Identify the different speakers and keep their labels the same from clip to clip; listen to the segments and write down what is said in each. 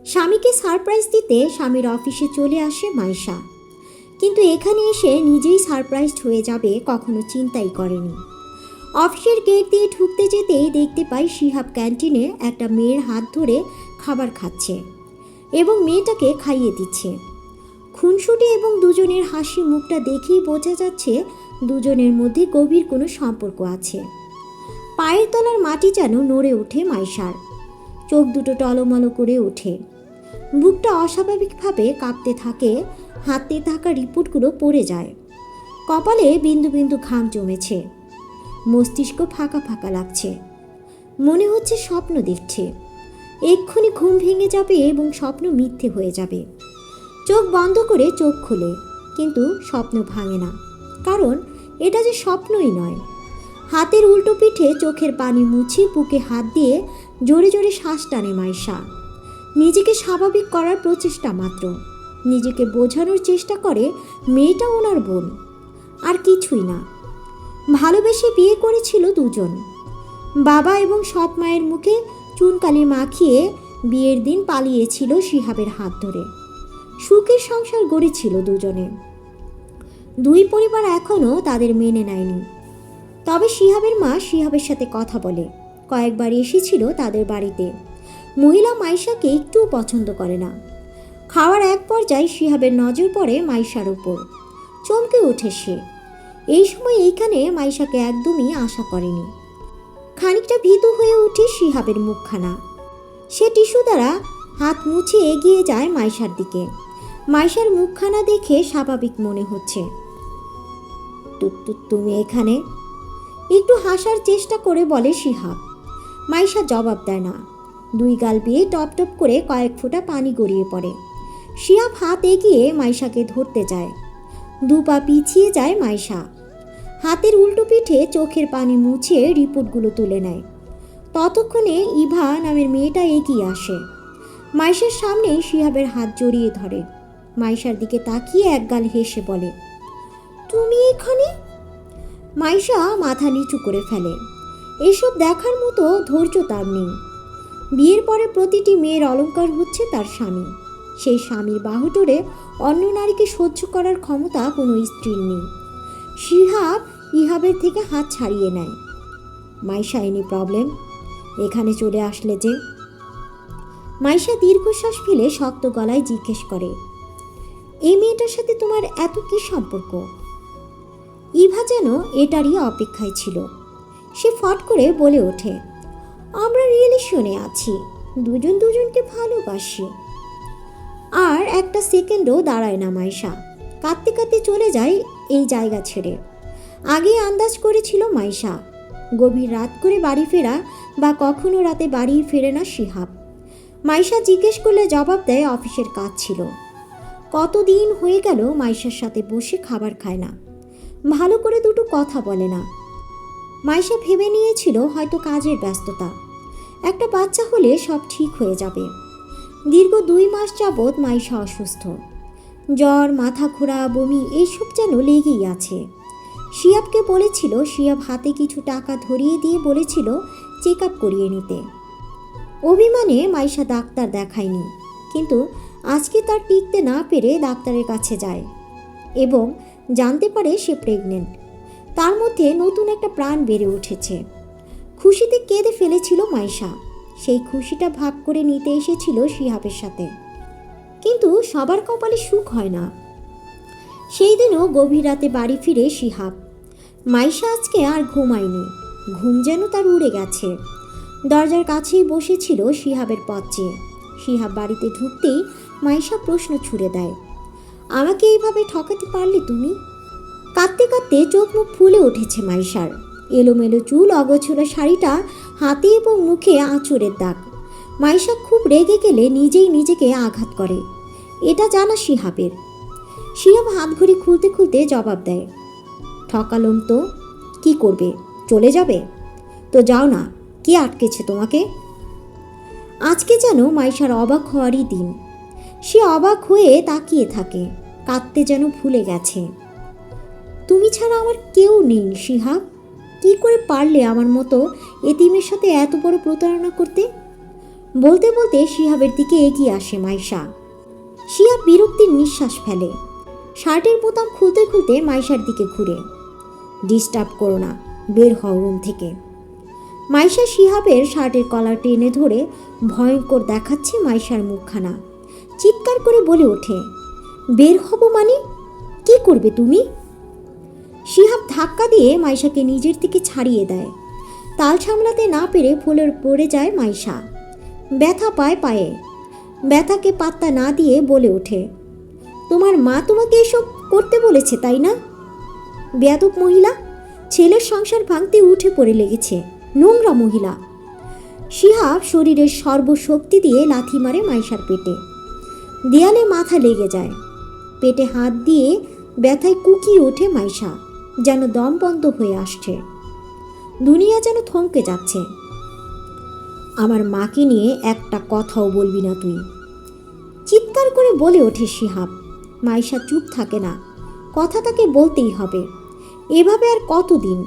Speaker 1: স্বামীকে সারপ্রাইজ দিতে স্বামীর অফিসে চলে আসে মাইশা। কিন্তু এখানে এসে নিজেই সারপ্রাইজড হয়ে যাবে কখনো চিন্তাই করেনি। অফিসের গেট দিয়ে ঢুকতে যেতেই দেখতে পাই শিহাব ক্যান্টিনে একটা মেয়ের হাত ধরে খাবার খাচ্ছে এবং মেয়েটাকে খাইয়ে দিচ্ছে। খুনসুটি এবং দুজনের হাসি মুখটা দেখেই বোঝা যাচ্ছে দুজনের মধ্যে গভীর কোনো সম্পর্ক আছে। পায়ের তলার মাটি যেন নড়ে ওঠে মাইশার। চোখ দুটো টলমলো করে ওঠে। বুকটা অস্বাভাবিকভাবে কাঁপতে থাকে, হাতে থাকা রিপোর্টগুলো পড়ে যায়। কপালে বিন্দু বিন্দু ঘাম জমেছে। মস্তিষ্ক ফাঁকা ফাঁকা লাগছে। মনে হচ্ছে স্বপ্ন দেখছে। এক্ষুনি ঘুম ভেঙে যাবে এবং স্বপ্ন মিথ্যে হয়ে যাবে। চোখ বন্ধ করে চোখ খোলে, কিন্তু স্বপ্ন ভাঙে না। কারণ এটা যে স্বপ্নই নয়। হাতের উল্টো পিঠে চোখের পানি মুছে বুকে হাত দিয়ে জোরে জোরে শ্বাস টানে মাইশা নিজেকে স্বাভাবিক করার প্রচেষ্টা মাত্র। নিজেকে বোঝানোর চেষ্টা করে মেয়েটা ওনার বোন। আর কিছুই না। ভালোবেসে বিয়ে করেছিল দুজন। বাবা এবং সৎ মায়ের মুখে চুনকালি মাখিয়ে বিয়ের দিন পালিয়েছিল শিহাবের হাত ধরে। সুখের সংসার গড়েছিল দুজনে। দুই পরিবার এখনও তাদের মেনে নেয়নি। তবে শিহাবের মা শিহাবের সাথে কথা বলে। কয়েকবার এসেছিল তাদের বাড়িতে। মহিলা মাইশাকে একটুও পছন্দ করে না। খাওয়ার এক পর্যায়ে শিহাবের নজর পড়ে মাইশার উপর। চমকে ওঠে সে। এই সময় এইখানে মাইশাকে একদমই আশা করেনি। খানিকটা ভীতু হয়ে ওঠে শিহাবের মুখখানা। সে টিস্যু দ্বারা হাত মুছে এগিয়ে যায় মাইশার দিকে। মাইশার মুখখানা দেখে স্বাভাবিক মনে হচ্ছে। তুমি এখানে? একটু হাসার চেষ্টা করে বলে শিহাব। মাইশা জবাব দেয় না। দুই গাল বিয়ে টপ টপ করে কয়েক ফোঁটা পানি গড়িয়ে পড়ে। শিহাব হাত এগিয়ে মাইশাকে ধরতে যায়। দু পা পিছিয়ে যায় মাইশা। হাতের উল্টো পিঠে চোখের পানি মুছে রিপোর্টগুলো তুলে নেয়। ততক্ষণে ইভা নামের মেয়েটা এগিয়ে আসে। মাইশার সামনে শিহাবের হাত জড়িয়ে ধরে। মাইশার দিকে তাকিয়ে একগাল হেসে বলে, তুমি এখানে? মাইশা মাথা নিচু করে ফেলে। এসব দেখার মতো ধৈর্য তার নেই। বিয়ের পরে প্রতিটি মেয়ের অলংকার হচ্ছে তার স্বামী। সেই স্বামীর বাহুটোরে অন্য নারীকে সহ্য করার ক্ষমতা কোনো স্ত্রীর নেই। শিহাব ইহাবের থেকে হাত ছাড়িয়ে নেয়। মাইশা এনি প্রবলেম এখানে চলে আসলে যে। মাইশা দীর্ঘশ্বাস ফেলে শক্ত গলায় জিজ্ঞেস করে, এই মেয়েটার সাথে তোমার এত কি সম্পর্ক? ইভা যেন এটারই অপেক্ষায় ছিল। সে ফট করে বলে ওঠে, আমরা রিলেশনে আছি, দুজন দুজনকে ভালোবাসি। আর একটা সেকেন্ডও দাঁড়ায় না মাইশা, কাঁদতে কাঁদতে চলে যায় এই জায়গা ছেড়ে। আগে আন্দাজ করেছিল মাইশা, গভীর রাত করে বাড়ি ফেরা বা কখনো রাতে বাড়ি ফেরে না শিহাব। মাইশা জিজ্ঞেস করলে জবাব দেয় অফিসের কাজ ছিল। কতদিন হয়ে গেল মাইশার সাথে বসে খাবার খায় না। ভালো করে দুটো কথা বলে না। মাইশা ভেবে নিয়েছিল হয়তো কাজের ব্যস্ততা। একটা বাচ্চা হলে সব ঠিক হয়ে যাবে। দীর্ঘ দুই মাস যাবৎ মাইশা অসুস্থ। জ্বর, মাথা ঘোরা, বমি এইসব যেন লেগেই আছে। শিয়াবকে বলেছিল, শিয়াব হাতে কিছু টাকা ধরিয়ে দিয়ে বলেছিল চেক আপ করিয়ে নিতে। অভিমানে মাইশা ডাক্তার দেখায়নি, কিন্তু আজকে তার টিকতে না পেরে ডাক্তারের কাছে যায় এবং জানতে পারে সে প্রেগনেন্ট তার মধ্যে নতুন একটা প্রাণ বেড়ে উঠেছে। খুশিতে কেঁদে ফেলেছিল মাইশা। সেই খুশিটা ভাগ করে নিতে এসেছিল শিহাবের সাথে। কিন্তু সবার কপালে সুখ হয় না। সেই দিনও গভীর রাতে বাড়ি ফিরে শিহাব। মাইশা আজকে আর ঘুমায়নি। ঘুম যেন তার উড়ে গেছে। দরজার কাছেই বসেছিল শিহাবের পথ চেয়ে। শিহাব বাড়িতে ঢুকতেই মাইশা প্রশ্ন ছুড়ে দেয়, আমাকে এইভাবে ঠকাতে পারলে তুমি? কাঁদতে কাঁদতে চোখ মুখ ফুলে উঠেছে মাইশার। এলোমেলো চুল, অগোছলা শাড়িটা হাতে এবং মুখে আঁচড়ের দাগ। মাইশা খুব রেগে গেলে নিজেই নিজেকে আঘাত করে। এটা জানা শিহাবের। শিহাব হাত ঘড়ি খুলতে খুলতে জবাব দেয়, ঠকালুম তো, কি করবে? চলে যাবে? তো যাও না, কে আটকেছে তোমাকে? আজকে যেন মাইশার অবাক হওয়ারই দিন। সে অবাক হয়ে তাকিয়ে থাকে, কাঁদতে যেন ভুলে গেছে। তুমি ছাড়া আমার কেউ নেই শিহাব কি করে পারলে আমার মতো এতিমের সাথে এত বড় প্রতারণা করতে? বলতে বলতে শিহাবের দিকে এগিয়ে আসে মাইশা। শিহাব বিরক্তির নিঃশ্বাস ফেলে। শার্টের বোতাম খুলতে খুলতে মাইশার দিকে ঘুরে। ডিস্টার্ব করো না, বের হও রুম থেকে। মাইশা শিহাবের শার্টের কলার টেনে ধরে ভয়ঙ্কর দেখাচ্ছে মাইশার মুখখানা। চিৎকার করে বলে ওঠে। বের হব মানে? কি করবে তুমি? শিহাব ধাক্কা দিয়ে মাইশাকে নিজের থেকে ছাড়িয়ে দেয়। তাল সামলাতে না পেরে ফুলের পড়ে যায় মাইশা। ব্যথা পায় পায়ে। ব্যথাকে পাত্তা না দিয়ে বলে ওঠে, তোমার মা তোমাকে এসব করতে বলেছে, তাই না? বেয়াদব মহিলা, ছেলের সংসার ভাঙতে উঠে পড়ে লেগেছে, নোংরা মহিলা। শিহাব শরীরের সর্বশক্তি দিয়ে লাথি মারে মাইশার পেটে। দেয়ালে মাথা লেগে যায়। পেটে হাত দিয়ে ব্যথায় কুকিয়ে ওঠে মাইশা। যেন দম বন্ধ হয়ে আসছে। দুনিয়া যেন থমকে যাচ্ছে। আমার মাকে নিয়ে একটা কথাও বলবি না তুই। চিৎকার করে বলে ওঠে শিহাব। মাইশা চুপ থাকে না। কথা তাকে বলতেই হবে। এভাবে আর কতদিন?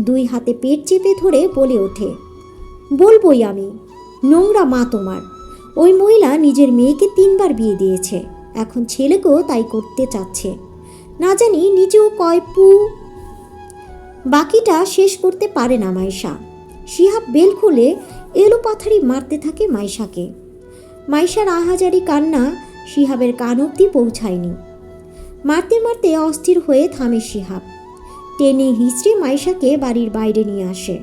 Speaker 1: দুই হাতে পেট চেপে ধরে বলে ওঠে, বলবই আমি, নোংরা মা তোমার। ওই মহিলা নিজের মেয়েকে তিনবার বিয়ে দিয়েছে। এখন ছেলেকেও তাই করতে চাচ্ছে। না জানি নিজেও কয় পু। বাকিটা শেষ করতে পারে না মাইশা। শিহাব বেল খুলে এলো পাথারি মারতে থাকে মাইশাকে। মাইশার আহাজারি কান্না শিহাবের কান অব্দি পৌঁছায়নি। মারতে মারতে অস্থির হয়ে থামে শিহাব। টেনে হিচড়ে মাইশাকে বাড়ির বাইরে নিয়ে আসে।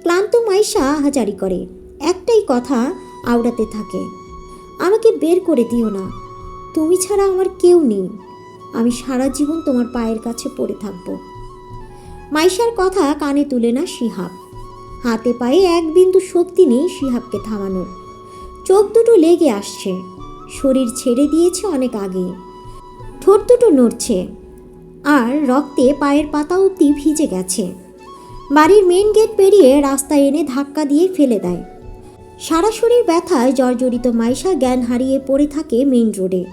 Speaker 1: ক্লান্ত মাইশা আহাজারি করে। একটাই কথা আওড়াতে থাকে। আমাকে বের করে দিও না। তুমি ছাড়া আমার কেউ নেই। আমি সারা জীবন তোমার পায়ের কাছে পড়ে থাকব। মাইশার কথা কানে তুলে না শিহাব। হাতে পায়ে এক বিন্দু শক্তি নেই শিহাবকে থামানোর। চোখ দুটো লেগে আসছে। শরীর ছেড়ে দিয়েছে অনেক আগে ঠোঁট দুটো নড়ছে। আর রক্তে পায়ের পাতা অব্দি ভিজে গেছে। বাড়ির মেন গেট পেরিয়ে রাস্তায় এনে ধাক্কা দিয়ে ফেলে দেয়। সারা শরীর ব্যথায় জর্জরিত মাইশা জ্ঞান হারিয়ে পড়ে থাকে মেন রোডে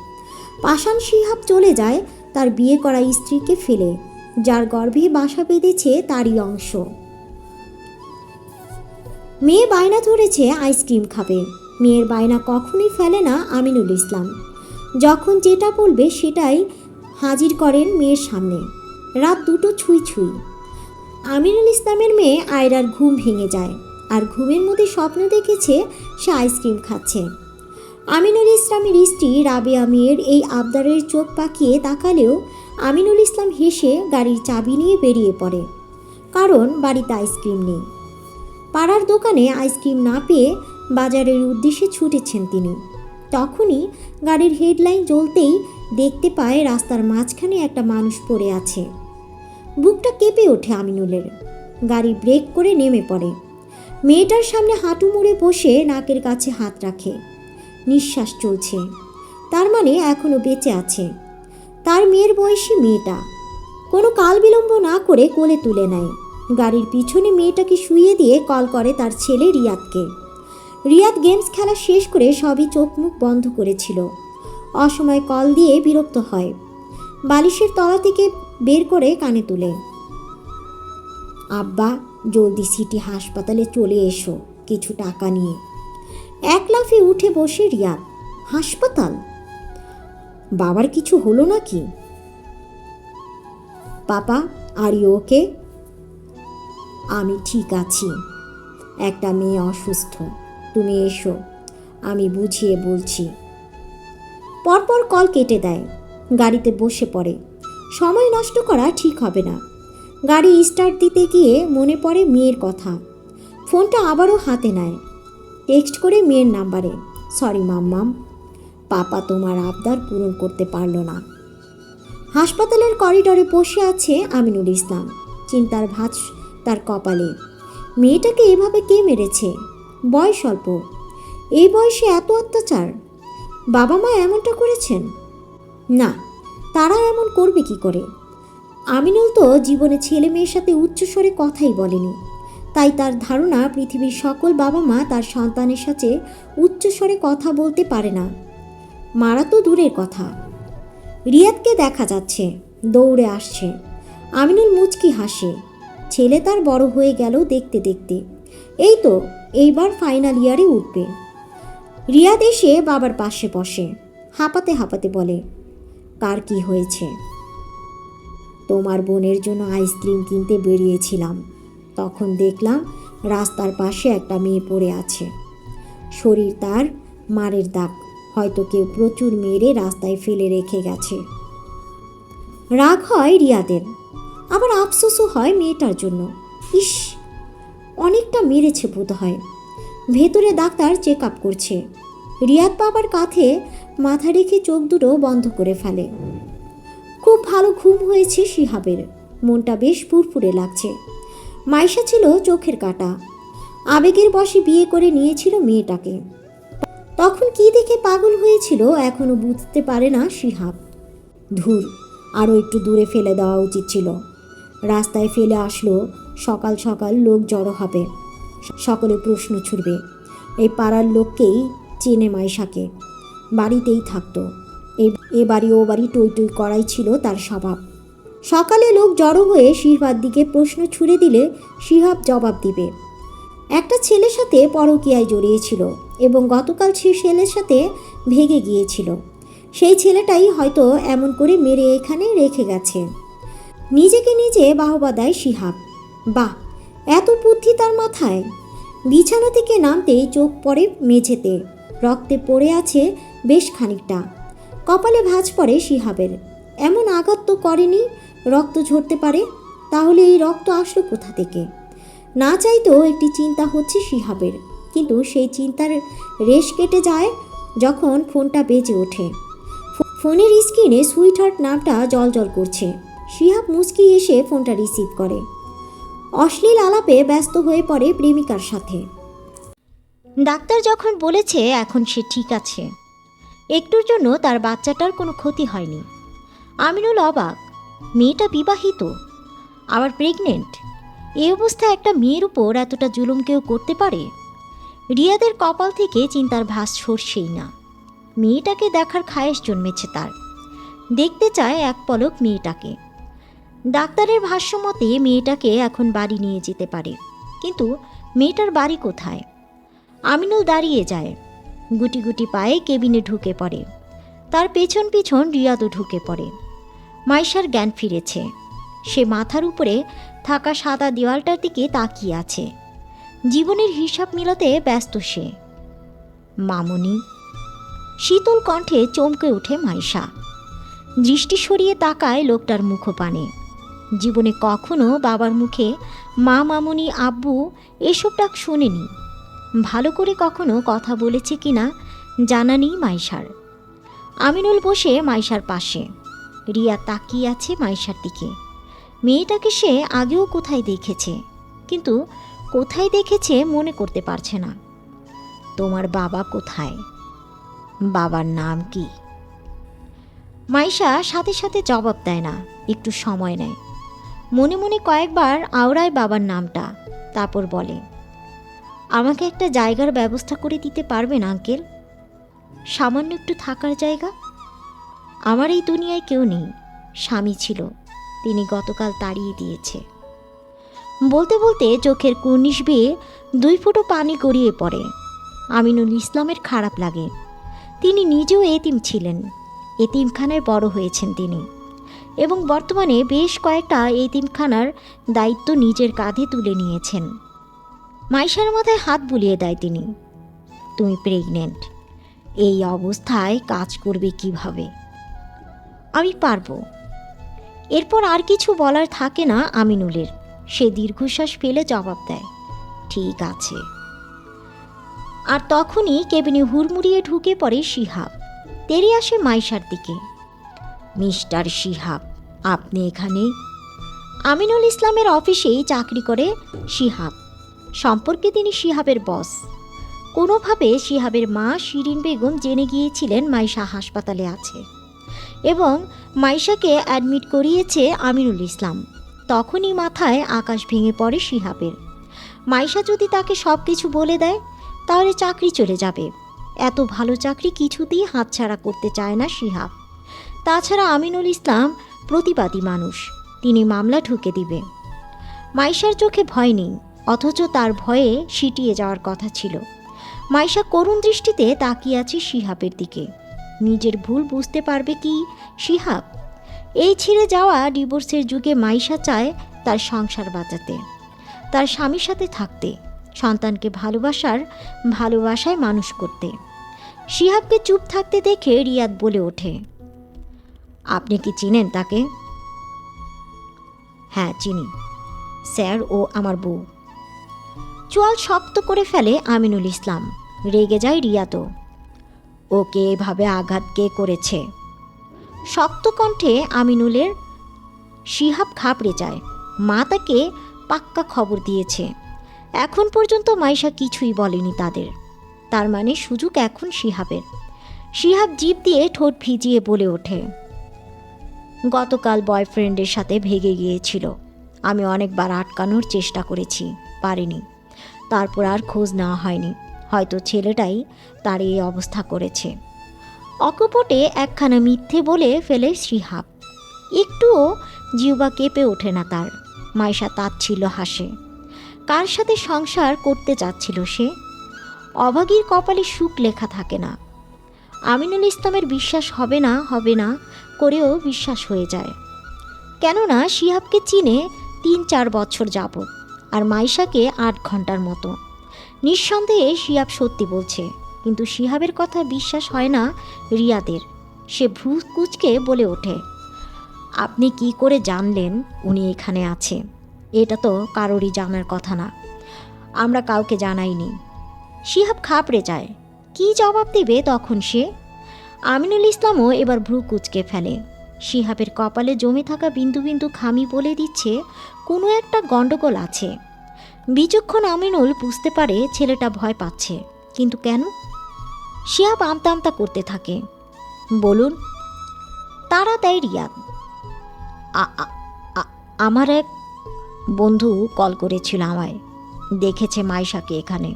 Speaker 1: পাষাণ শিহাব চলে যায়, তার বিয়ে করা স্ত্রীকে ফেলে, যার গর্ভে বাসা বেঁধেছে তারই অংশ। মেয়ে বায়না ধরেছে আইসক্রিম খাবে। মেয়ের বায়না কখনোই ফেলে না আমিনুল ইসলাম। যখন যেটা বলবে সেটাই হাজির করেন মেয়ের সামনে। রাত দুটো ছুঁই ছুঁই। আমিনুল ইসলামের মেয়ে আয়রার ঘুম ভেঙে যায়, আর ঘুমের মধ্যে স্বপ্ন দেখেছে সে আইসক্রিম খাচ্ছে। আমিনুল ইসলামের স্ত্রী রাবেয়া মেয়ের এই আবদারের চোখ পাকিয়ে তাকালেও আমিনুল ইসলাম হেসে গাড়ির চাবি নিয়ে বেরিয়ে পড়ে। কারণ বাড়িতে আইসক্রিম নেই। পাড়ার দোকানে আইসক্রিম না পেয়ে বাজারের উদ্দেশ্যে ছুটেছেন তিনি। তখনই গাড়ির হেডলাইন জ্বলতেই দেখতে পায় রাস্তার মাঝখানে একটা মানুষ পড়ে আছে। বুকটা কেঁপে ওঠে আমিনুলের। গাড়ি ব্রেক করে নেমে পড়ে। মেয়েটার সামনে হাঁটু মুড়ে বসে নাকের কাছে হাত রাখে। নিঃশ্বাস চলছে। তার মানে এখনও বেঁচে আছে। তার মেয়ের বয়সী মেয়েটা। কোনো কাল বিলম্ব না করে কোলে তুলে নেয়। গাড়ির পিছনে মেয়েটাকে শুইয়ে দিয়ে কল করে তার ছেলে রিয়াদকে। রিয়াদ গেমস খেলা শেষ করে সবই চোখ মুখ বন্ধ করেছিল। অসময় কল দিয়ে বিরক্ত হয়। বালিশের তলা থেকে বের করে কানে তুলে। আব্বা, জলদি সিটি হাসপাতালে চলে এসো। কিছু টাকা নিয়ে। এক লাফে উঠে বসে রিয়াদ, হাসপাতাল? বাবার কিছু হলো নাকি? পাপা, আর ওকে? আমি ঠিক আছি। একটা মেয়ে অসুস্থ। তুমি এসো, আমি বুঝিয়ে বলছি। পরপর কল কেটে দেয়, গাড়িতে বসে পড়ে। সময় নষ্ট করা ঠিক হবে না। গাড়ি স্টার্ট দিতে গিয়ে মনে পড়ে মেয়ের কথা। ফোনটা আবারও হাতে নেয়। টেক্সট করে মেয়ের নাম্বারে, সরি মাম্মাম পাপা তোমার আবদার পূরণ করতে পারল না। হাসপাতালের করিডরে বসে আছে আমিনুল ইসলাম, চিন্তার ভাঁজ তার কপালে। মেয়েটাকে এভাবে কে মেরেছে? বয়স অল্প। এই বয়সে এত অত্যাচার? বাবা মা এমনটা করেছেন? না, তারা এমন করবে কি করে? আমিনুল তো জীবনে ছেলে মেয়ের সাথে উচ্চস্বরে কথাই বলেনি। তাই তার ধারণা পৃথিবীর সকল বাবা মা তার সন্তানের সাথে উচ্চস্বরে কথা বলতে পারে না। মারা তো দূরের কথা। রিয়াদকে দেখা যাচ্ছে, দৌড়ে আসছে। আমিনুল মুচকি হাসে। ছেলে তার বড় হয়ে গেল দেখতে দেখতে। এই তো, এইবার ফাইনাল ইয়ারে উঠবে। রিয়াদ এসে বাবার পাশে বসে, হাঁপাতে হাঁপাতে বলে, কার কি হয়েছে? তোমার বোনের জন্য আইসক্রিম কিনতে বেরিয়েছিলাম। তখন দেখলাম রাস্তার পাশে একটা মেয়ে পড়ে আছে। শরীর তার মারের দাগ। হয়তো কেউ প্রচুর মেরে রাস্তায় ফেলে রেখে গেছে। রাগ হয় রিয়াদের। আবার আফসোসও হয় মেয়েটার জন্য। ইস, অনেকটা মেরেছে বোধ হয় ভেতরে ডাক্তার চেক আপ করছে। রিয়াদ বাবার কাঁধে মাথা রেখে চোখ দুটো বন্ধ করে ফেলে। খুব ভালো ঘুম হয়েছে শিহাবের। মনটা বেশ ফুরফুরে লাগছে। মাইশা ছিল চোখের কাটা। আবেগের বশে বিয়ে করে নিয়েছিল মেয়েটাকে। তখন কি দেখে পাগল হয়েছিল এখনও বুঝতে পারে না শিহাব। ধুর আরও একটু দূরে ফেলে দেওয়া উচিত ছিল। রাস্তায় ফেলে আসলো, সকাল সকাল লোক জড়ো হবে। সকলে প্রশ্ন ছুড়বে। এই পাড়ার লোককেই চেনে মাইশাকে। বাড়িতেই থাকতো। এ বাড়ি ও বাড়ি টই টই করাই ছিল তার স্বভাব। সকালে লোক জড়ো হয়ে শিহাবার দিকে প্রশ্ন ছুড়ে দিলে শিহাব জবাব দিবে। একটা ছেলের সাথে পরকীয়ায় জড়িয়েছিল এবং গতকাল সে ছেলের সাথে ভেগে গিয়েছিল। সেই ছেলেটাই হয়তো এমন করে মেরে এখানে রেখে গেছে। নিজেকে নিজে বাহবা দেয় শিহাব। বাহ, এত বুদ্ধি তার মাথায়। বিছানা থেকে নামতেই চোখ পড়ে মেঝেতে। রক্তে পড়ে আছে বেশ খানিকটা। কপালে ভাঁজ পড়ে শিহাবের। এমন আঘাত তো করেনি রক্ত ঝরতে পারে, তাহলে এই রক্ত আসলো কোথা থেকে? না চাইতেও একটি চিন্তা হচ্ছে শিহাবের, কিন্তু সেই চিন্তার রেশ কেটে যায় যখন ফোনটা বেজে ওঠে। ফোনের স্ক্রিনে সুইট হার্ট নামটা জল জল করছে। শিহাব মুচকি এসে ফোনটা রিসিভ করে। অশ্লীল আলাপে ব্যস্ত হয়ে পড়ে প্রেমিকার সাথে। ডাক্তার যখন বলেছে এখন সে ঠিক আছে। একটুর জন্য তার বাচ্চাটার কোনো ক্ষতি হয়নি। আমিনুল অবাক। মেয়েটা বিবাহিত। আবার প্রেগনেন্ট এই অবস্থায় একটা মেয়ের উপর এতটা জুলুম কেউ করতে পারে? রিয়াদের কপাল থেকে চিন্তার ভাস সরছেই না। মেয়েটাকে দেখার খায়েশ জন্মেছে তার। দেখতে চায় এক পলক মেয়েটাকে। ডাক্তারের ভাষ্য মতে মেয়েটাকে এখন বাড়ি নিয়ে যেতে পারে। কিন্তু মেয়েটার বাড়ি কোথায়? আমিনুল দাঁড়িয়ে যায়। গুটি গুটি পায়ে কেবিনে ঢুকে পড়ে। তার পেছন পিছন রিয়াদও ঢুকে পড়ে। মাইশার জ্ঞান ফিরেছে। সে মাথার উপরে থাকা সাদা দেওয়ালটার দিকে তাকিয়ে আছে। জীবনের হিসাব মিলাতে ব্যস্ত সে। মামনি, শীতল কণ্ঠে চমকে ওঠে মাইশা। দৃষ্টি সরিয়ে তাকায় লোকটার মুখপানে। জীবনে কখনো বাবার মুখে মা, মামনি, আব্বু এসব ডাক শোনেনি। ভালো করে কখনো কথা বলেছে কিনা জানা নেই মাইশার। আমিনুল বসে মাইশার পাশে। রিয়া তাকিয়ে আছে মাইশার দিকে। মেয়েটাকে সে আগেও কোথায় দেখেছে, কিন্তু কোথায় দেখেছে মনে করতে পারছে না। তোমার বাবা কোথায়? বাবার নাম কি? মাইশা সাথে সাথে জবাব দেয় না, একটু সময় নেয়। মনে মনে কয়েকবার আওড়ায় বাবার নামটা, তারপর বলে, আমাকে একটা জায়গার ব্যবস্থা করে দিতে পারবেন আঙ্কেল? সামান্য একটু থাকার জায়গা? আমার এই দুনিয়ায় কেউ নেই। স্বামী ছিল, তিনি গতকাল তাড়িয়ে দিয়েছে। বলতে বলতে চোখের কুর্নিশ বেয়ে দুই ফুটো পানি গড়িয়ে পড়ে। আমিনুল ইসলামের খারাপ লাগে। তিনি নিজেও এতিম ছিলেন। এতিমখানায় বড় হয়েছেন তিনি। এবং বর্তমানে বেশ কয়েকটা এতিমখানার দায়িত্ব নিজের কাঁধে তুলে নিয়েছেন। মাইশার মাথায় হাত বুলিয়ে দেয় তিনি। তুমি প্রেগনেন্ট। এই অবস্থায় কাজ করবে কীভাবে? আমি পারব। এরপর আর কিছু বলার থাকে না আমিনুলের। সে দীর্ঘশ্বাস ফেলে জবাব দেয়, ঠিক আছে। আর তখনই কেবিনে হুড়মুড়িয়ে ঢুকে পড়ে শিহাব। তেরে আসে মাইশার দিকে, মিস্টার শিহাব, আপনি এখানে? আমিনুল ইসলামের অফিসেই চাকরি করে শিহাব। সম্পর্কে তিনি শিহাবের বস। কোনোভাবে শিহাবের মা শিরিন বেগম জেনে গিয়েছিলেন মাইশা হাসপাতালে আছে। এবং মাইশাকে অ্যাডমিট করিয়েছে আমিনুল ইসলাম। তখনই মাথায় আকাশ ভেঙে পড়ে শিহাবের। মাইশা যদি তাকে সব কিছু বলে দেয়, তাহলে চাকরি চলে যাবে। এত ভালো চাকরি কিছুতেই হাতছাড়া করতে চায় না শিহাব। তাছাড়া আমিনুল ইসলাম প্রতিবাদী মানুষ, তিনি মামলা ঢুকে দিবে। মাইশার চোখে ভয় নেই, অথচ তার ভয়ে সিটিয়ে যাওয়ার কথা ছিল। মাইশা করুণ দৃষ্টিতে তাকিয়ে আছে শিহাবের দিকে। নিজের ভুল বুঝতে পারবে কি? শিহাব, এই ছিঁড়ে যাওয়া ডিভোর্সের যুগে মাইশা চায় তার সংসার বাঁচাতে, তার স্বামীর সাথে থাকতে, সন্তানকে ভালোবাসার ভালোবাসায় মানুষ করতে। শিহাবকে চুপ থাকতে দেখে রিয়াদ বলে ওঠে, আপনি কি চিনেন তাকে? হ্যাঁ চিনি। স্যার, ও আমার বউ। চোয়াল শক্ত করে ফেলে আমিনুল ইসলাম। রেগে যায় রিয়াতো ওকে এভাবে আঘাত কে করেছে? শক্ত কণ্ঠে আমিনুলের শিহাব খাপড়ে যায়। মা তাকে পাক্কা খবর দিয়েছে। এখন পর্যন্ত মাইশা কিছুই বলেনি তাদের। তার মানে সুযোগ এখন শিহাবের। শিহাব জিভ দিয়ে ঠোঁট ভিজিয়ে বলে ওঠে, গতকাল বয়ফ্রেন্ডের সাথে ভেগে গিয়েছিল। আমি অনেকবার আটকানোর চেষ্টা করেছি, পারিনি। তারপর আর খোঁজ নেওয়া হয়নি। হয়তো ছেলেটাই তার এই অবস্থা করেছে। অকপটে একখানা মিথ্যে বলে ফেলে শিহাব একটুও জিউবা কেঁপে ওঠে না তার। মাইশা তাচ্ছিল হাসে। কার সাথে সংসার করতে চাচ্ছিল সে? অভাগীর কপালে সুখ লেখা থাকে না। আমিনুল ইসলামের বিশ্বাস হবে না হবে না করেও বিশ্বাস হয়ে যায়। কেননা শিহাবকে চিনে তিন চার বছর যাবত আর মাইশাকে আট ঘণ্টার মতো। নিঃসন্দেহে শিহাব সত্যি বলছে। কিন্তু শিহাবের কথা বিশ্বাস হয় না রিয়াদের। সে ভ্রু কুচকে বলে ওঠে, আপনি কি করে জানলেন উনি এখানে আছে? এটা তো কারোরই জানার কথা না। আমরা কাউকে জানাইনি। শিহাব খাপড়ে যায়। কি জবাব দেবে তখন সে? আমিনুল ইসলামও এবার ভ্রু কুচকে ফেলে। শিহাবের কপালে জমে থাকা বিন্দু বিন্দু খামি বলে দিচ্ছে, কোনো একটা গণ্ডগোল আছে। বিচক্ষণ আমিনুল বুঝতে পারে ছেলেটা ভয় পাচ্ছে। কিন্তু কেন? শিহাব আমতা আমতা করতে থাকে। বলুন, তারা দেয় রিয়াদ। আমার এক বন্ধু কল করেছিল আমায়। দেখেছে মাইশাকে এখানে।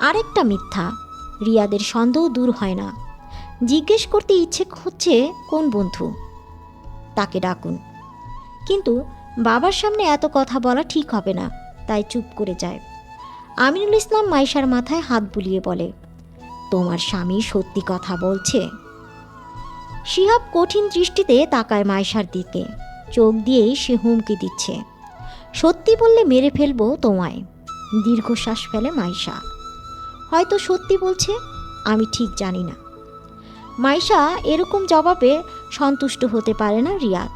Speaker 1: আরেকটা মিথ্যা, রিয়াদের সন্দেহ দূর হয় না। জিজ্ঞেস করতে ইচ্ছে হচ্ছে কোন বন্ধু? তাকে ডাকুন। কিন্তু বাবার সামনে এত কথা বলা ঠিক হবে না। তাই চুপ করে যায়। আমিনুল ইসলাম মাইশার মাথায় হাত বুলিয়ে বলে, তোমার স্বামী সত্যি কথা বলছে? শিহাব কঠিন দৃষ্টিতে তাকায় মাইশার দিকে। চোখ দিয়েই সে হুমকি দিচ্ছে। সত্যি বললে মেরে ফেলব তোমায়। দীর্ঘশ্বাস ফেলে মাইশা। হয়তো সত্যি বলছে, আমি ঠিক জানি না। মাইশা এরকম জবাবে সন্তুষ্ট হতে পারে না রিয়াদ।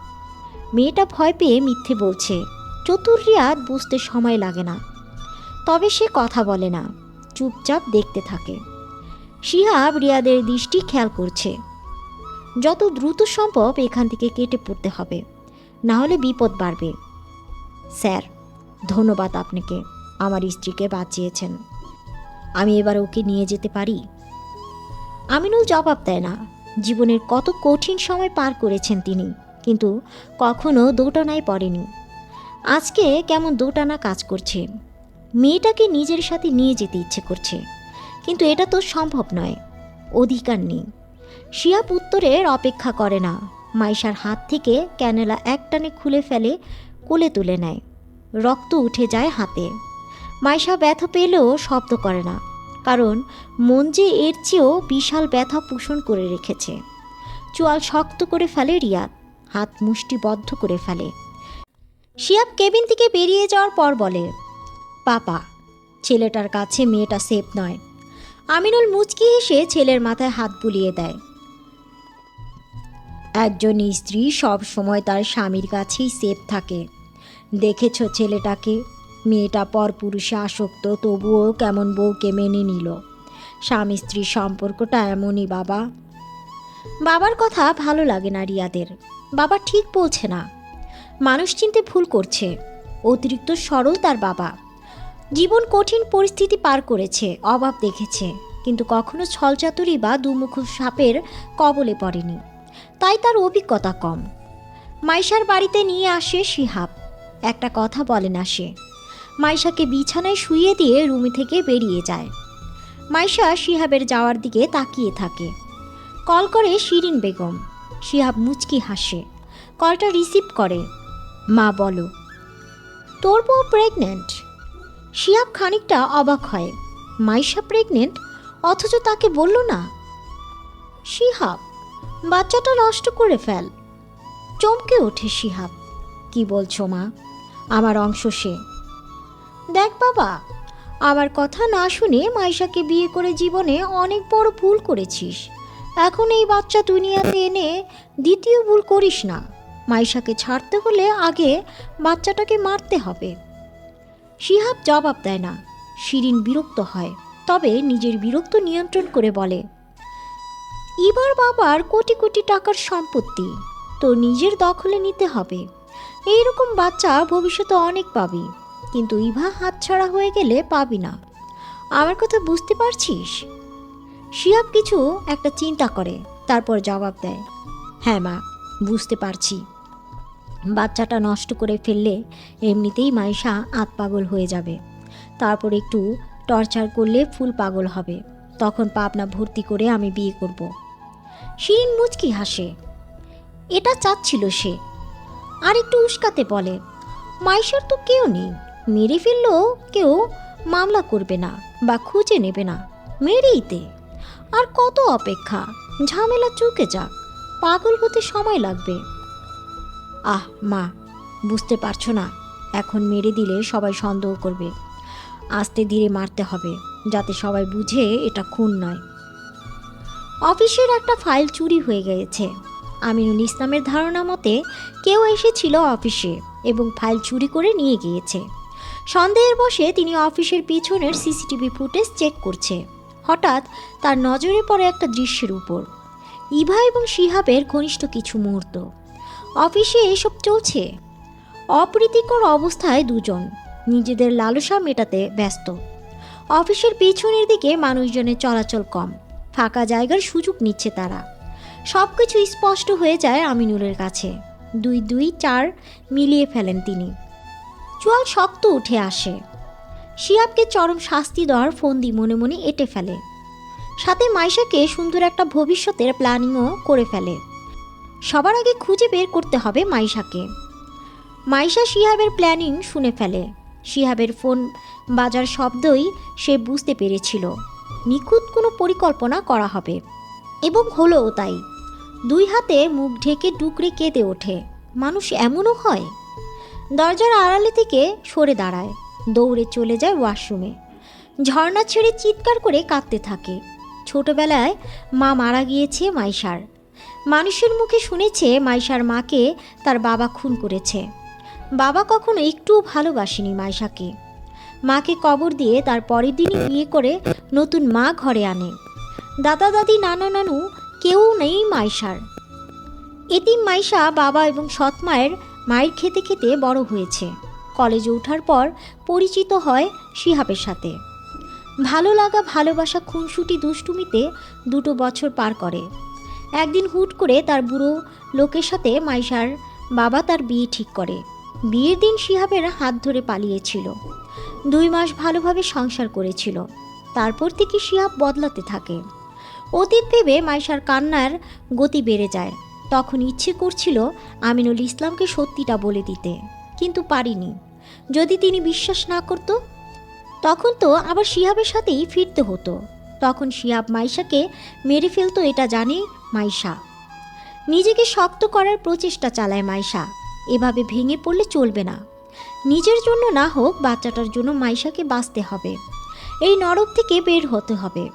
Speaker 1: মেয়েটা ভয় পেয়ে মিথ্যে বলছে চতুর রিয়াদ বুঝতে সময় লাগে না। তবে সে কথা বলে না, চুপচাপ দেখতে থাকে। শিহাব রিয়াদের দৃষ্টি খেয়াল করছে। যত দ্রুত সম্ভব এখান থেকে কেটে পড়তে হবে, না হলে বিপদ বাড়বে। স্যার, ধন্যবাদ আপনাকে, আমার স্ত্রীকে বাঁচিয়েছেন। আমি এবার ওকে নিয়ে যেতে পারি? আমিনুল জবাব দেয় না। জীবনের কত কঠিন সময় পার করেছেন তিনি, কিন্তু কখনো দোটানায় পড়েনি। আজকে কেমন দোটানা কাজ করছে। মেয়েটাকে নিজের সাথে নিয়ে যেতে ইচ্ছে করছে। কিন্তু এটা তো সম্ভব নয়। অধিকার নেই। শিয়াপ উত্তরের অপেক্ষা করে না। মাইশার হাত থেকে ক্যানেলা একটানে খুলে ফেলে, কোলে তুলে নেয়। রক্ত উঠে যায় হাতে। মাইশা ব্যথা পেলেও শব্দ করে না। কারণ মন যে এর চেয়েও বিশাল ব্যথা পোষণ করে রেখেছে। চোয়াল শক্ত করে ফেলে রিয়াদ। হাত মুষ্টিবদ্ধ করে ফেলে। শিয়াব কেবিন থেকে বেরিয়ে যাওয়ার পর বলে, পাপা, ছেলেটার কাছে মেয়েটা সেফ নয়। আমিনুল মুচকি হেসে ছেলের মাথায় হাত বুলিয়ে দেয়। একজন স্ত্রী সব সময় তার স্বামীর কাছেই সেফ থাকে। দেখেছ ছেলেটাকে? মেয়েটা পরপুরুষে আসক্ত, তবুও কেমন বউকে মেনে নিল। স্বামী স্ত্রীর সম্পর্কটা এমনই, বাবা। বাবার কথা ভালো লাগে না রিয়াদের। বাবা ঠিক বলছে না। মানুষ চিনতে ভুল করছে। অতিরিক্ত সরল তার বাবা। জীবন কঠিন পরিস্থিতি পার করেছে, অভাব দেখেছে, কিন্তু কখনো ছলচাতুরি বা দুমুখ সাপের কবলে পড়েনি। তাই তার অভিজ্ঞতা কম। মাইশার বাড়িতে নিয়ে আসে শিহাব। একটা কথা বলে না সে। মাইশাকে বিছানায় শুইয়ে দিয়ে রুমি থেকে বেরিয়ে যায়। মাইশা শিহাবের যাওয়ার দিকে তাকিয়ে থাকে। কল করে শিরিন বেগম। শিহাব মুচকি হাসে। কলটা রিসিভ করে। মা বলো। তোর বউ প্রেগনেন্ট শিহাব খানিকটা অবাক হয়।
Speaker 2: মাইশা প্রেগনেন্ট অথচ তাকে বলল না। শিহাব, বাচ্চাটা নষ্ট করে ফেল। চমকে ওঠে শিহাব। কি বলছো মা? আমার অংশ সে। দেখ বাবা, আমার কথা না শুনে মাইশাকে বিয়ে করে জীবনে অনেক বড় ভুল করেছিস। এখন এই বাচ্চা দুনিয়াতে এনে দ্বিতীয় ভুল করিস না। মাইশাকে ছাড়তে হলে আগে বাচ্চাটাকে মারতে হবে। শিহাব জবাব দেয় না। শিরিন বিরক্ত হয়, তবে নিজের বিরক্ত নিয়ন্ত্রণ করে বলে, এবার বাবার কোটি কোটি টাকার সম্পত্তি তো নিজের দখলে নিতে হবে। এইরকম বাচ্চা ভবিষ্যতে অনেক পাবি, কিন্তু ইভা হাতছাড়া হয়ে গেলে পাবি না। আমার কথা বুঝতে পারছিস? শিয়াব কিছু একটা চিন্তা করে, তারপর জবাব দেয় হ্যাঁ মা, বুঝতে পারছি। বাচ্চাটা নষ্ট করে ফেললে এমনিতেই মাইশা আত পাগল হয়ে যাবে। তারপর একটু টর্চার করলে ফুল পাগল হবে। তখন পাবনা ভর্তি করে আমি বিয়ে করব। শিরিন মুচকি হাসে। এটা চাচ্ছিল সে। আর একটু উস্কাতে বলে মাইশার তো কেউ নেই। মেরে ফেললেও কেউ মামলা করবে না বা খুঁজে নেবে না। মেরেইতে আর কত অপেক্ষা? ঝামেলা চুকে যাক। পাগল হতে সময় লাগবে। আহ, মা, বুঝতে পারছ না। এখন মেরে দিলে সবাই সন্দেহ করবে। আস্তে ধীরে মারতে হবে, যাতে সবাই বুঝে এটা খুন নয়। অফিসের একটা ফাইল চুরি হয়ে গিয়েছে আমিনুল ইসলামের ধারণা মতে কেউ এসেছিল অফিসে এবং ফাইল চুরি করে নিয়ে গিয়েছে। সন্দেহের বসে তিনি অফিসের পিছনের সিসিটিভি ফুটেজ চেক করছে। হঠাৎ তার নজরে পড়ে একটা দৃশ্যের উপর। ইভা এবং শিহাবের ঘনিষ্ঠ কিছু মুহূর্ত। অফিসে এসব চলছে। অপ্রীতিকর অবস্থায় দুজন। নিজেদের লালসা মেটাতে ব্যস্ত। অফিসের পিছনের দিকে মানুষজনের চলাচল কম। ফাঁকা জায়গার সুযোগ নিচ্ছে তারা। সব কিছু স্পষ্ট হয়ে যায় আমিনুলের কাছে। দুই দুই চার মিলিয়ে ফেলেন তিনি। চোয়াল শক্ত উঠে আসে। শিয়াবকে চরম শাস্তি দেওয়ার ফন্দি মনে মনে এঁটে ফেলে। সাথে মাইশাকে সুন্দর একটা ভবিষ্যতের প্ল্যানিংও করে ফেলে। সবার আগে খুঁজে বের করতে হবে মাইশাকে। মাইশা শিহাবের প্ল্যানিং শুনে ফেলে। শিহাবের ফোন বাজার শব্দই সে বুঝতে পেরেছিল। নিখুঁত কোনো পরিকল্পনা করা হবে। এবং হলোও তাই। দুই হাতে মুখ ঢেকে ডুকরে কেঁদে ওঠে। মানুষ এমনও হয়? দরজার আড়ালে থেকে সরে দাঁড়ায়। দৌড়ে চলে যায় ওয়াশরুমে। ঝর্ণা ছেড়ে চিৎকার করে কাঁদতে থাকে। ছোটবেলায় মা মারা গিয়েছে মাইশার। মানুষের মুখে শুনেছে মাইশার মাকে তার বাবা খুন করেছে। বাবা কখনো একটুও ভালোবাসেনি মাইশাকে। মাকে কবর দিয়ে তার পরের দিনই বিয়ে করে নতুন মা ঘরে আনে। দাদা, দাদি, নানা, নানু, কেউ নেই মাইশার। এতিম মাইশা বাবা এবং সৎ মায়ের মায়ের খেতে খেতে বড় হয়েছে। কলেজে ওঠার পর পরিচিত হয় শিহাবের সাথে। ভালো লাগা, ভালোবাসা খুনসুটি দুষ্টুমিতে দুটো বছর পার করে। একদিন হুট করে তার বুড়ো লোকের সাথে মাইশার বাবা তার বিয়ে ঠিক করে। বিয়ের দিন শিহাবের হাত ধরে পালিয়েছিল। দুই মাস ভালোভাবে সংসার করেছিল। তারপর থেকে শিহাব বদলাতে থাকে। অতীত ভেবে মাইশার কান্নার গতি বেড়ে যায়। তখন ইচ্ছে করছিল আমিনুল ইসলামকে সত্যিটা বলে দিতে, কিন্তু পারিনি। যদি তিনি বিশ্বাস না করত, তখন তো আবার শিহাবের সাথেই ফিরতে হতো। তখন শিহাব মাইশাকে মেরে ফেলতো এটা জানে মাইশা। নিজেকে শক্ত করার প্রচেষ্টা চালায় মাইশা। এভাবে ভেঙে পড়লে চলবে না। নিজের জন্য না হোক, বাচ্চাটার জন্য মাইশাকে বাঁচতে হবে। এই নরক থেকে বের হতে হবে।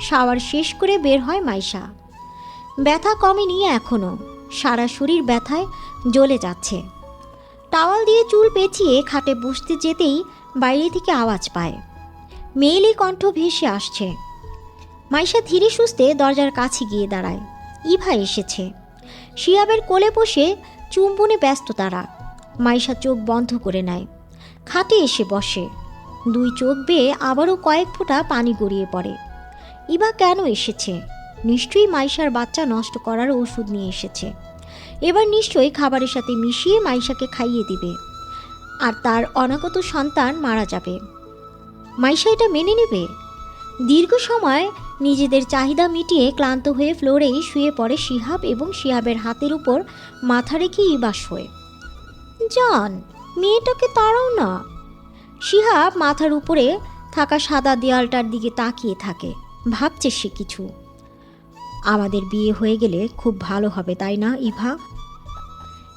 Speaker 2: শাওয়ার শেষ করে বের হয় মাইশা। ব্যথা কমেনি এখনও সারা শরীর ব্যথায় জ্বলে যাচ্ছে। টাওয়াল দিয়ে চুল পেঁচিয়ে খাটে বসতে যেতেই বাইরে থেকে আওয়াজ পায়। মেয়েলি কণ্ঠ ভেসে আসছে। মাইশা ধীরে সুস্থে দরজার কাছে গিয়ে দাঁড়ায়। ইভা এসেছে। শিয়াবের কোলে বসে চুম্বনে ব্যস্ত তারা। মাইশা চোখ বন্ধ করে নেয়। খাটে এসে বসে। দুই চোখ বেয়ে আবারও কয়েক ফোঁটা পানি গড়িয়ে পড়ে। ইভা কেন এসেছে? নিশ্চয়ই মাইশার বাচ্চা নষ্ট করার ওষুধ নিয়ে এসেছে। এবার নিশ্চয়ই খাবারের সাথে মিশিয়ে মাইশাকে খাইয়ে দিবে। আর তার অনাগত সন্তান মারা যাবে। মাইশা এটা মেনে নেবে? দীর্ঘ সময় নিজেদের চাহিদা মিটিয়ে ক্লান্ত হয়ে ফ্লোরেই শুয়ে পড়ে শিহাব এবং শিহাবের হাতের উপর মাথা রেখে ইবাস হয়ে। যান মেয়েটাকে তাড়াও না। শিহাব মাথার উপরে থাকা সাদা দেয়ালটার দিকে তাকিয়ে থাকে। ভাবছে সে কিছু। আমাদের বিয়ে হয়ে গেলে খুব ভালো হবে, তাই না, ইভা?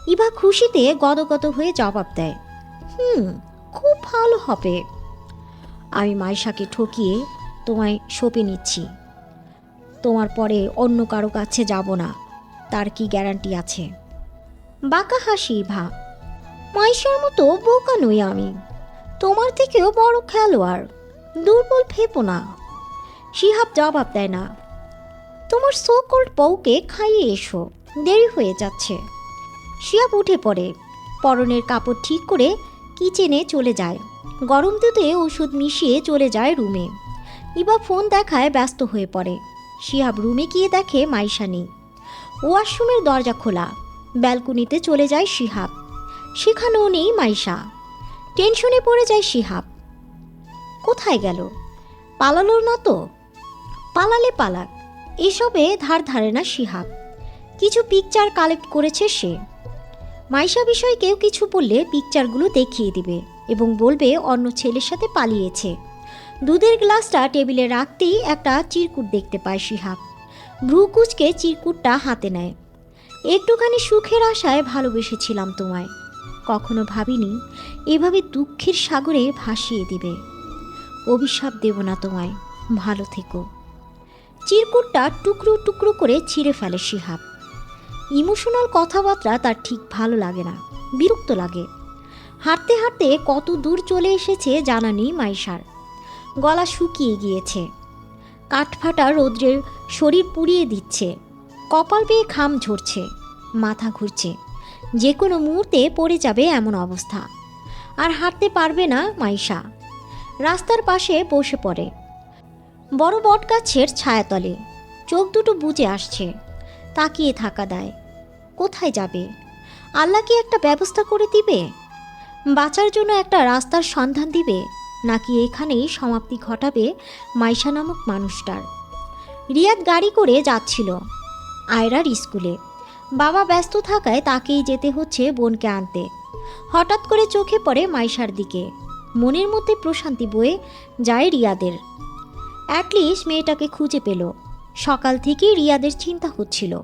Speaker 2: ইভা খুশিতে গদগদ হয়ে জবাব দেয়, হুম, খুব ভালো হবে। আমি মাইশাকে ঠকিয়ে তোমায় সঁপে নিচ্ছি। তোমার পরে অন্য কারও কাছে যাব না, তার কি গ্যারান্টি আছে? বাঁকা হাসি, ভা। মাইশার মতো বোকা নই আমি। তোমার থেকেও বড় খেলোয়াড়, দুর্বল ভেবো না। শিহাব জবাব দেয় না। তোমার সো সোকল্ড বউকে খাইয়ে এসো, দেরি হয়ে যাচ্ছে। শিহাব উঠে পড়ে। পরনের কাপড় ঠিক করে কিচেনে চলে যায়। গরম দুধে ওষুধ মিশিয়ে চলে যায় রুমে। ইবা ফোন দেখায় ব্যস্ত হয়ে পড়ে। শিহাব রুমে গিয়ে দেখে মাইশা নেই ওয়াশরুমের দরজা খোলা। ব্যালকনিতে চলে যায় শিহাব। সেখানেও নেই মাইশা। টেনশনে পড়ে যায় শিহাব। কোথায় গেল? পালালো না তো? পালালে পালাক। এসবে ধার ধারে না শিহাব। কিছু পিকচার কালেক্ট করেছে সে। মাইশা বিষয়ে কেউ কিছু বললে পিকচারগুলো দেখিয়ে দিবে এবং বলবে অন্য ছেলের সাথে পালিয়েছে। দুধের গ্লাসটা টেবিলে রাখতেই একটা চিরকুট দেখতে পায় শিহাব ভ্রুকুচকে চিরকুটটা হাতে নেয়। একটুখানি সুখের আশায় ভালোবেসেছিলাম তোমায়। কখনো ভাবিনি এভাবে দুঃখের সাগরে ভাসিয়ে দিবে। অভিশাপ দেব না তোমায়, ভালো থেকো। চিরকুটটা টুকরো টুকরো করে ছিঁড়ে ফেলে শিহাব ইমোশনাল কথাবার্তা তার ঠিক ভালো লাগে না, বিরক্ত লাগে। হাঁটতে হাঁটতে কত দূর চলে এসেছে জানা নেই মাইশার। গলা শুকিয়ে গিয়েছে। কাঠফাটা রৌদ্রের শরীর পুড়িয়ে দিচ্ছে। কপাল বেয়ে খাম ঝরছে, মাথা ঘুরছে। যে কোনো মুহূর্তে পড়ে যাবে এমন অবস্থা। আর হাঁটতে পারবে না মাইশা। রাস্তার পাশে বসে পড়ে। বড় বটগাছের ছায়াতলে চোখ দুটো বুজে আসছে। তাকিয়ে থাকা দেয়। কোথায় যাবে? আল্লাহ কি একটা ব্যবস্থা করে দিবে? বাঁচার জন্য একটা রাস্তার সন্ধান দিবে? নাকি এখানেই সমাপ্তি ঘটাবে মাইশা নামক মানুষটার। রিয়াদ গাড়ি করে যাচ্ছিল আয়রার স্কুলে। বাবা ব্যস্ত থাকায় তাকেই যেতে হচ্ছে বোনকে আনতে। হঠাৎ করে চোখে পড়ে মাইশার দিকে। মনের মধ্যে প্রশান্তি বয়ে যায় রিয়াদের। অ্যাটলিস্ট মেয়েটাকে খুঁজে পেল। সকাল থেকেই রিয়াদের চিন্তা হচ্ছিল।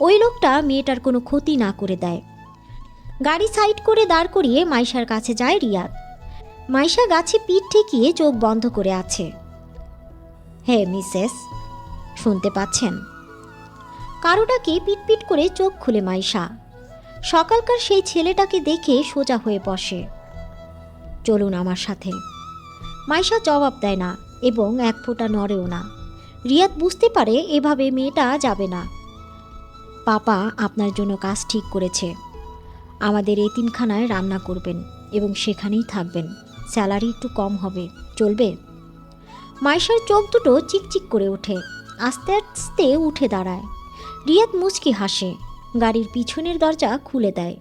Speaker 2: ওই লোকটা মেয়েটার কোনো ক্ষতি না করে দেয়। গাড়ি সাইড করে দাঁড় করিয়ে মাইশার কাছে যায় রিয়াদ। মাইশা গাছে পিঠ ঠেকিয়ে চোখ বন্ধ করে আছে। হে মিসেস, শুনতে পাচ্ছেন? কারোটাকে পিটপিট করে চোখ খুলে মাইশা। সকালকার সেই ছেলেটাকে দেখে সোজা হয়ে বসে। চলুন আমার সাথে। মাইশা জবাব দেয় না এবং এক ফোঁটা নড়েও না। রিয়াদ বুঝতে পারে এভাবে মেয়েটা যাবে না। পাপা আপনার জন্য কাজ ঠিক করেছে। আমাদের এতিমখানায় রান্না করবেন এবং সেখানেই থাকবেন। স্যালারি একটু কম হবে, চলবে? মাইশার চোখ দুটো চিকচিক করে ওঠে, আস্তে আস্তে উঠে দাঁড়ায়। রিয়াদ মুচকি হাসে, গাড়ির পিছনের দরজা খুলে দেয়।